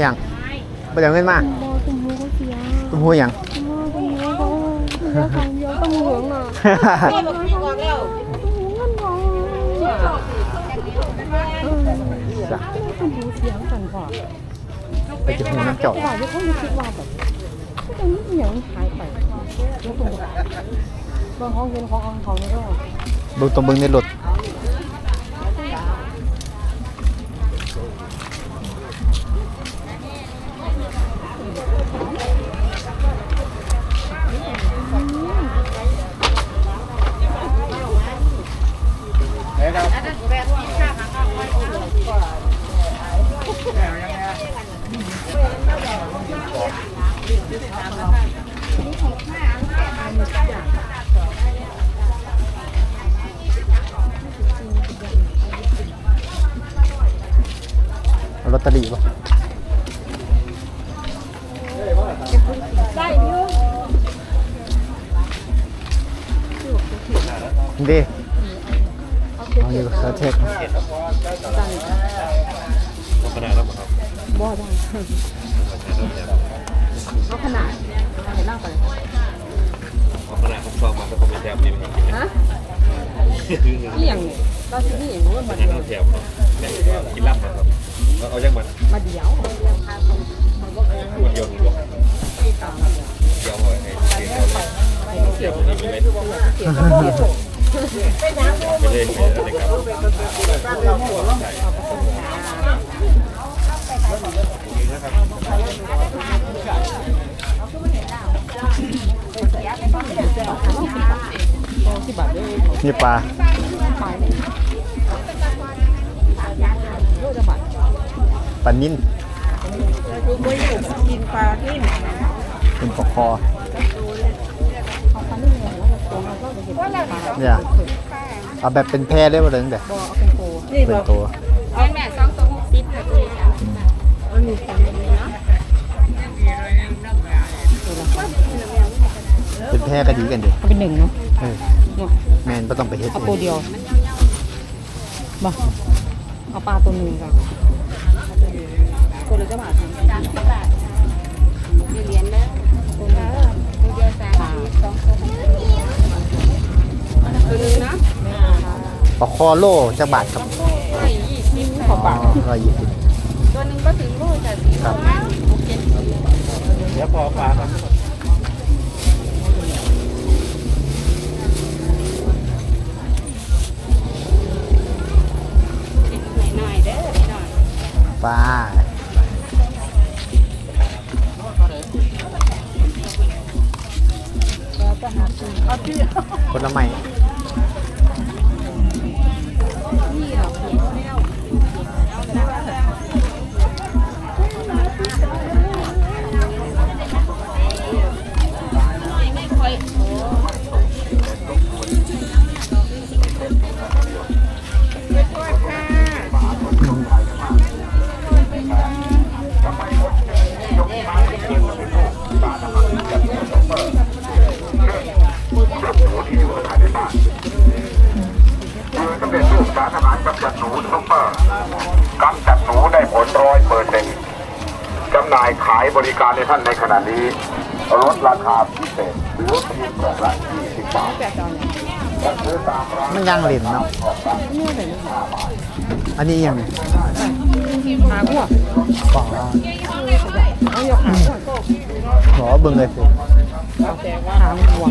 อย่างไปเดี๋ยวเงินมาบอตุ้มหูก็เสียตุ้มหูอหย่างตุ้มหูตุ้มหูก็เสียของเยอะตุ้มหูเหงอะตุ้มหูเงินของเออตุ้มหูเสียงกันก่อนไปจะหูน้ำเจาะว่าที่เขาคิดว่าแบบตรงนี้เหนียวหายไปแล้วตรงบางห้องเห็นของอังเขาเนี่ยก็ เบิ่งตรงเบิ่งในรถ ดีเอาอยู่ซาเทคขนาดแล้วครับบ่ได้เอาขนาดเห็นเล่าไปขนาดผมฟังมาก็ผมไม่แถบนี่มันฮะเลี้ยงเนี่ยเราสินี่รู้ว่ามานั่เดียวงแถบเนาะแม่กินลับนะครับเอาจังมันมาเดียวมันโยนหัวเดี๋ยวเอาให้เกี่ยวเลยเกี่ยวนี่ไม่ได้ ไม่ได้อะไรครับนี่ปลาปลานิ่นกินปลาที่เป็นปลาคอเขาปลาที่เนี่ย เห็นปลาเนี่ยเอาแบบเป็นแพร่ได้บ่เลยตั้งแต่บ่เอาเป็นโตนี่เป็นบ่ตัวเป็นแม่สองตัวหกสิบค่ะตัวนี้มันมีความเป็นเนาะเป็นแพร่ก็ดีกันดิเอาเป็นหนึ่งเนาะเออแมนก็ต้องไปเฮ็ดเอาเอตัวงเดียวบ่เอาปลาตัวหนึ่งกันตัวละจะบาทสาม คอโลจักบาทครับร้อยยี่สิบอ๋อร้อยยี่สิบตัวหนึงก็ถึงลูกแต่สีประมาณหกเจ็ดสิบเดี๋ยวพอปลาครับหน่อยๆเด้อหน่อยปลาคนละใหม่ไม่ น่ายขายบริการในท่านในขณะนี้ลดราคาพิเศษหรือเพียงกล่องละ20บาทและซื้อตามร้านมันย่างเหลินเนาะอันนี้ยังหาหัวกล่องละเอายกหาหัวขอเบิ่งเลยสิหาหัว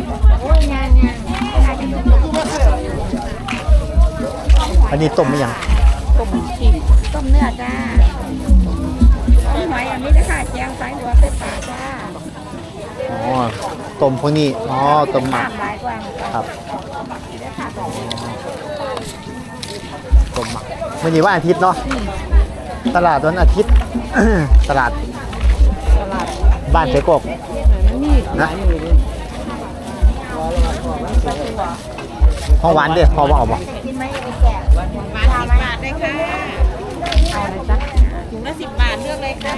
อันนี้ต้มไม่ยังต้มขิงต้มเนื้อจ้าต้มห อยอันนี้นะคะแจงสายหัวเป็นปลาจ้าอ๋อต้มพวกนี้อ๋อต้มหมักหลายกว่าครับต้มหมักวันนี้ว่าอาทิตย์เนาะตลาดวันอาทิตย์ ตลาดตลาดบ้านเสกก มันมีหลายอยู่เลยห้องหวานเด้อพอว่าเอาบ่มาสิบบาทได้ค่ะเอาอะไรจ๊ะ สิบบาทเลือกเลยค่ะ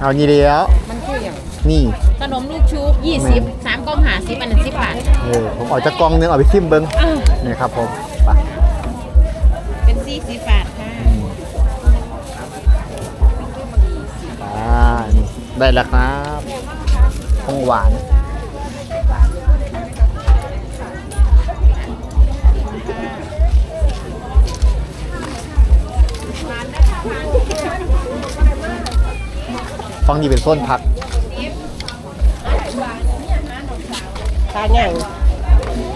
เอานี่เดียวมันคืออย่างนนี่ ขนมลูกชุบยี่สิบสามกล่องหาสิบอันนั้นสิบบาทเออผมเอาจากกล่องหนึงเอาไปซิมเบิ้งอ้าวนี่ครับผมไปเป็นสี่สิบบาทค่ะอ่านี่ได้แล้วครับของหวาน งนี่เป็นส้นผักตาใหญ่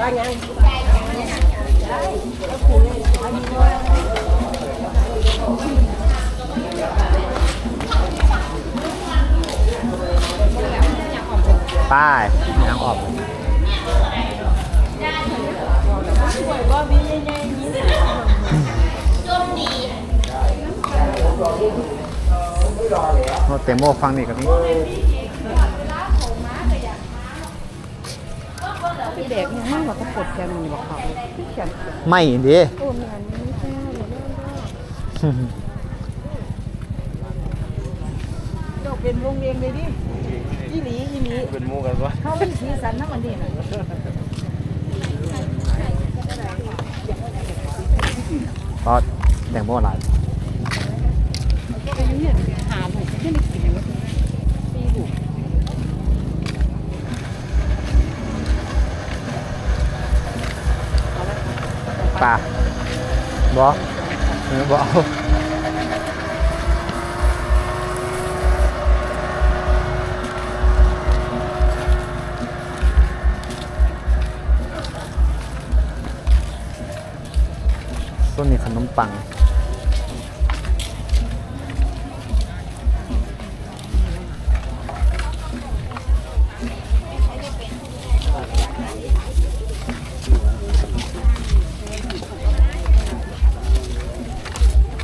ตาใหญ่ป้ายยางออก โนเตโมฟังนี่กับนี่พี่เด็กเนี่ยให้เราก็ปลดแกมันบอกเขาพี่เขียนไม่ดิโอ้แม่นี่ไม่ใช่หรือเรื่องดอกเป็นวงเวียนเลยดิอีหลีอีหลีเป็นมูกันวะเขาเป็นสีสันทั้งมันนี่น่ะก็แตงโมหลายเป็นเนี่ยหาถูก ไม่ได้กินเลยปีถูกปลาบอเออบอเอาต้นนี้ขนมปัง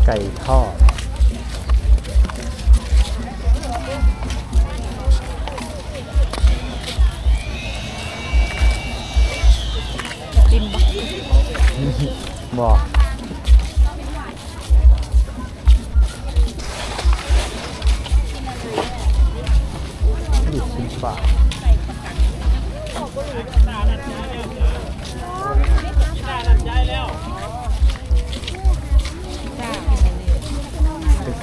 ไก่ทอดกินบักบอก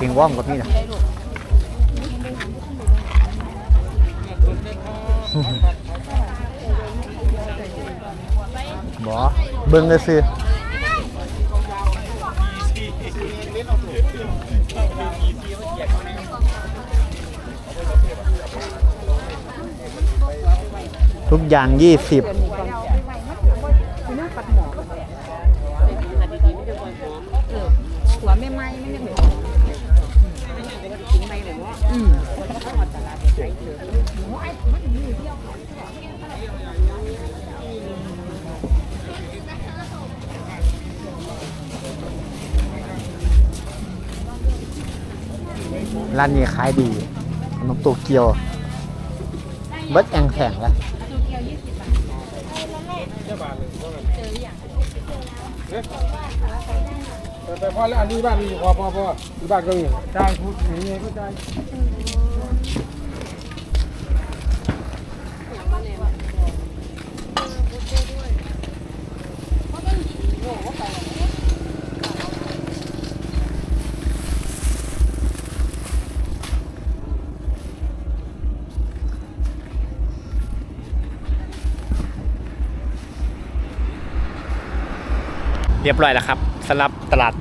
งว่อมกับนี่นะบอเบิ้งเลยสิทุกอย่างยี่สิบ ร้านนี้ขายดีขนมโตเกียวเบิดแองแข็งแล้วแต่พอแล้วอันนี้บ้านนี้พอพอพอที่บ้านก็มีได้พูดอย่างนี้ก็ได้ เรียบร้อยแล้วครับสำหรับตลาด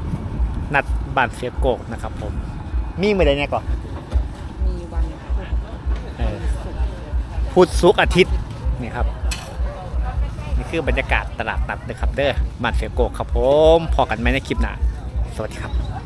นัดบ้านเสียโกกนะครับผม มีเมื่อใดเนี่ยก่อนมีวันเออพุธศุกร์อาทิตย์นี่ครับ นี่คือบรรยากาศตลาดนัดนะครับ เด้อบ้านเสียโกกครับผมพอกันไหมในคลิปหน้าสวัสดีครับ